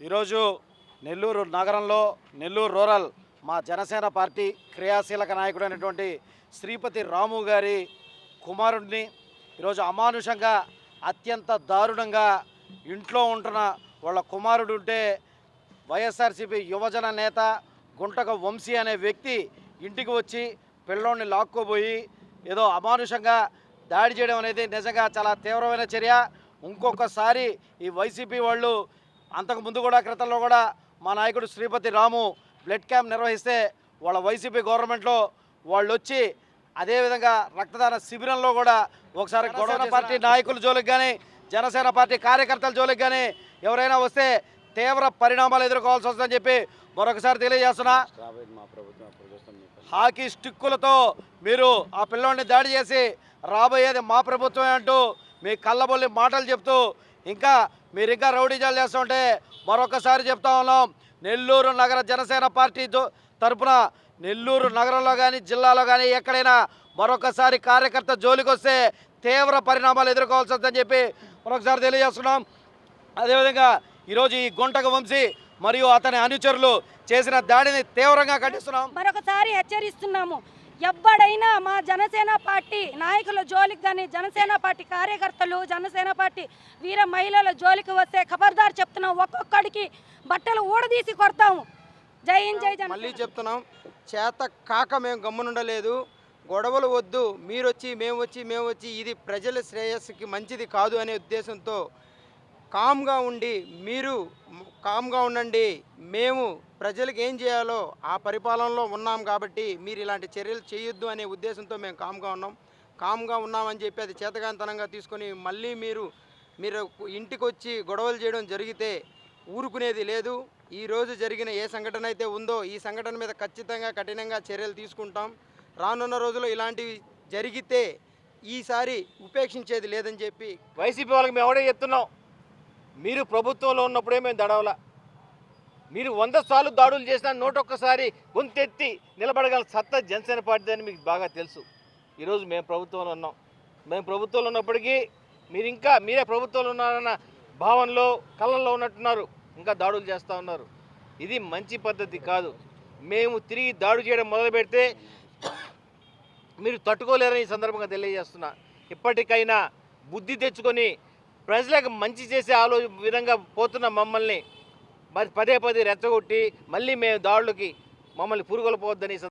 ఈరోజు నెల్లూరు నగరంలో నెల్లూరు రూరల్ మా జనసేన పార్టీ క్రియాశీలక నాయకుడైనటువంటి శ్రీపతి రాము గారి కుమారుడిని ఈరోజు అమానుషంగా అత్యంత దారుణంగా ఇంట్లో ఉంటున్న వాళ్ళ కుమారుడు ఉంటే వైఎస్ఆర్సీపీ యువజన నేత గుంటక వంశీ అనే వ్యక్తి ఇంటికి వచ్చి పిల్లోడిని లాక్కోబోయి ఏదో అమానుషంగా దాడి చేయడం అనేది నిజంగా చాలా తీవ్రమైన చర్య. ఇంకొకసారి ఈ వైసీపీ వాళ్ళు అంతకు ముందు కూడా క్రితంలో కూడా మా నాయకుడు శ్రీపతి రాము బ్లడ్ క్యాంప్ నిర్వహిస్తే వాళ్ళ వైసీపీ గవర్నమెంట్లో వాళ్ళు వచ్చి అదేవిధంగా రక్తదాన శిబిరంలో కూడా ఒకసారి గొడవ పార్టీ నాయకుల జోలికి కానీ జనసేన పార్టీ కార్యకర్తల జోలికి కానీ ఎవరైనా వస్తే తీవ్ర పరిణామాలు ఎదుర్కోవాల్సి వస్తుందని చెప్పి మరొకసారి తెలియజేస్తున్నా. హాకీ స్టిక్కులతో మీరు ఆ పిల్లోడిని దాడి చేసి రాబోయేది మా ప్రభుత్వమే అంటూ మీ కళ్ళబొల్లి మాటలు చెప్తూ ఇంకా మీరు ఇంకా రౌడీజాలు చేస్తుంటే మరొకసారి చెప్తా ఉన్నాం. నెల్లూరు నగర జనసేన పార్టీ తరఫున తరపున నెల్లూరు నగరంలో కానీ జిల్లాలో కానీ ఎక్కడైనా మరొకసారి కార్యకర్త జోలికొస్తే తీవ్ర పరిణామాలు ఎదుర్కోవాల్సి వస్తుందని చెప్పి మరొకసారి తెలియజేస్తున్నాం. అదేవిధంగా ఈరోజు ఈ గుంటక వంశీ మరియు అతని అనుచరులు చేసిన దాడిని తీవ్రంగా ఖండిస్తున్నాం. మరొకసారి హెచ్చరిస్తున్నాము. ఎవ్వడైనా మా జనసేన పార్టీ నాయకుల జోలికి కానీ జనసేన పార్టీ కార్యకర్తలు జనసేన పార్టీ వీర మహిళల జోలికి వస్తే ఖబర్దార్ చెప్తున్నాం. ఒక్కొక్కడికి బట్టలు ఊడదీసి కొడతాము జై హింద్ జై మళ్ళీ జన చెప్తున్నాం. చేత కాక మేము గమ్మునుండలేదు. గొడవలు వద్దు. మీరు వచ్చి మేము వచ్చి మేము వచ్చి ఇది ప్రజల శ్రేయస్సుకి మంచిది కాదు అనే ఉద్దేశంతో కామ్గా ఉండి మీరు కామ్గా ఉండండి. మేము ప్రజలకు ఏం చేయాలో ఆ పరిపాలనలో ఉన్నాం కాబట్టి మీరు ఇలాంటి చర్యలు చేయొద్దు అనే ఉద్దేశంతో మేము కామ్గా ఉన్నాం. కామ్గా ఉన్నామని చెప్పి అది చేతగాంతనంగా తీసుకొని మళ్ళీ మీరు మీరు ఇంటికి వచ్చి గొడవలు చేయడం జరిగితే ఊరుకునేది లేదు. ఈరోజు జరిగిన ఏ సంఘటన అయితే ఉందో ఈ సంఘటన మీద ఖచ్చితంగా కఠినంగా చర్యలు తీసుకుంటాం. రానున్న రోజుల్లో ఇలాంటివి జరిగితే ఈసారి ఉపేక్షించేది లేదని చెప్పి వైసీపీ వాళ్ళకి మేము ఎవడే చెప్తున్నాం. మీరు ప్రభుత్వంలో ఉన్నప్పుడే మేము దడవల. మీరు వంద సార్లు దాడులు చేసినా నూటొక్కసారి గొంతెత్తి నిలబడగల సత్తా జనసేన పార్టీ అని మీకు బాగా తెలుసు. ఈరోజు మేము ప్రభుత్వంలో ఉన్నాం. మేము ప్రభుత్వంలో ఉన్నప్పటికీ మీరు ఇంకా మీరే ప్రభుత్వంలో ఉన్నారన్న భావనలో కళ్ళల్లో ఉన్నట్టున్నారు. ఇంకా దాడులు చేస్తూ ఉన్నారు. ఇది మంచి పద్ధతి కాదు. మేము తిరిగి దాడి చేయడం మొదలు పెడితే మీరు తట్టుకోలేరని ఈ సందర్భంగా తెలియజేస్తున్నా. ఇప్పటికైనా బుద్ధి తెచ్చుకొని ప్రజలకు మంచి చేసే ఆలో విధంగా పోతున్న మమ్మల్ని మరి పదే పదే రెచ్చగొట్టి మళ్ళీ మేము దాడులకి మమ్మల్ని పురుగొలపోవద్దని